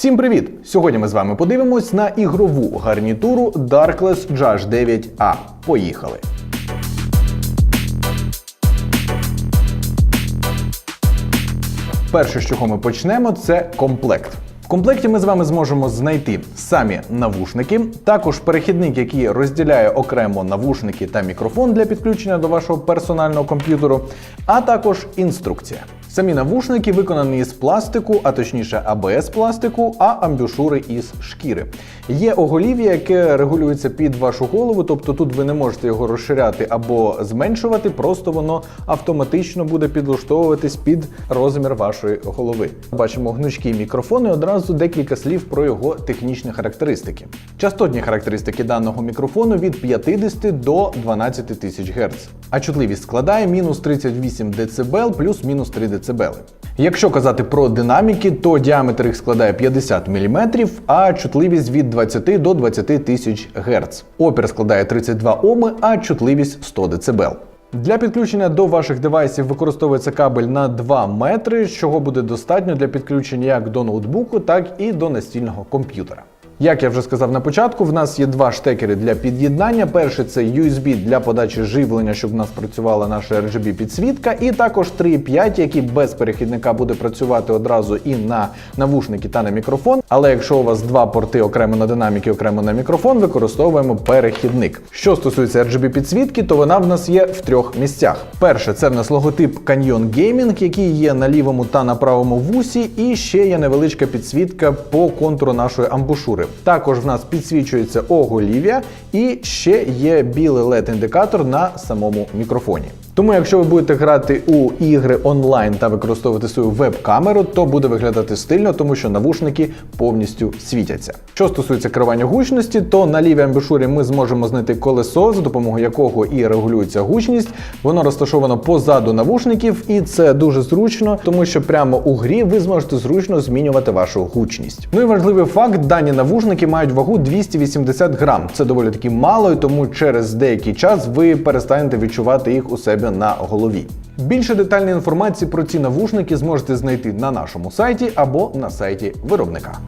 Всім привіт! Сьогодні ми з вами подивимось на ігрову гарнітуру Darkless Judge 9A. Поїхали! Перше, з чого ми почнемо, це комплект. В комплекті ми з вами зможемо знайти самі навушники, також перехідник, який розділяє окремо навушники та мікрофон для підключення до вашого персонального комп'ютеру, а також інструкція. Самі навушники виконані із пластику, а точніше АБС пластику, а амбушури із шкіри. Є оголів'я, яке регулюється під вашу голову, тобто тут ви не можете його розширяти або зменшувати, просто воно автоматично буде підлаштовуватись під розмір вашої голови. Бачимо гнучкий мікрофон і одразу декілька слів про його технічні характеристики. Частотні характеристики даного мікрофону від 50 до 12 тисяч Гц, а чутливість складає мінус 38 дБ плюс-мінус 3 дБ. Якщо казати про динаміки, то діаметр їх складає 50 мм, а чутливість від 20 до 20 тисяч Гц. Опір складає 32 Оми, а чутливість 100 дБ. Для підключення до ваших девайсів використовується кабель на 2 метри, чого буде достатньо для підключення як до ноутбуку, так і до настільного комп'ютера. Як я вже сказав на початку, в нас є два штекери для під'єднання. Перший це USB для подачі живлення, щоб в нас працювала наша RGB підсвітка, і також 3.5, який без перехідника буде працювати одразу і на навушники та на мікрофон. Але якщо у вас два порти окремо на динаміки, окремо на мікрофон, використовуємо перехідник. Що стосується RGB підсвітки, то вона в нас є в трьох місцях. Перше, це в нас логотип Canyon Gaming, який є на лівому та на правому вусі, і ще є невеличка підсвітка по контуру нашої амбушури. Також в нас підсвічується оголів'я і ще є білий LED-індикатор на самому мікрофоні. Тому, якщо ви будете грати у ігри онлайн та використовувати свою веб-камеру, то буде виглядати стильно, тому що навушники повністю світяться. Що стосується керування гучності, то на лівій амбушурі ми зможемо знайти колесо, за допомогою якого і регулюється гучність. Воно розташовано позаду навушників, і це дуже зручно, тому що прямо у грі ви зможете зручно змінювати вашу гучність. Ну і важливий факт: дані навушники мають вагу 280 грам. Це доволі таки мало, і тому через деякий час ви перестанете відчувати їх у себе на голові. Більше детальної інформації про ці навушники зможете знайти на нашому сайті або на сайті виробника.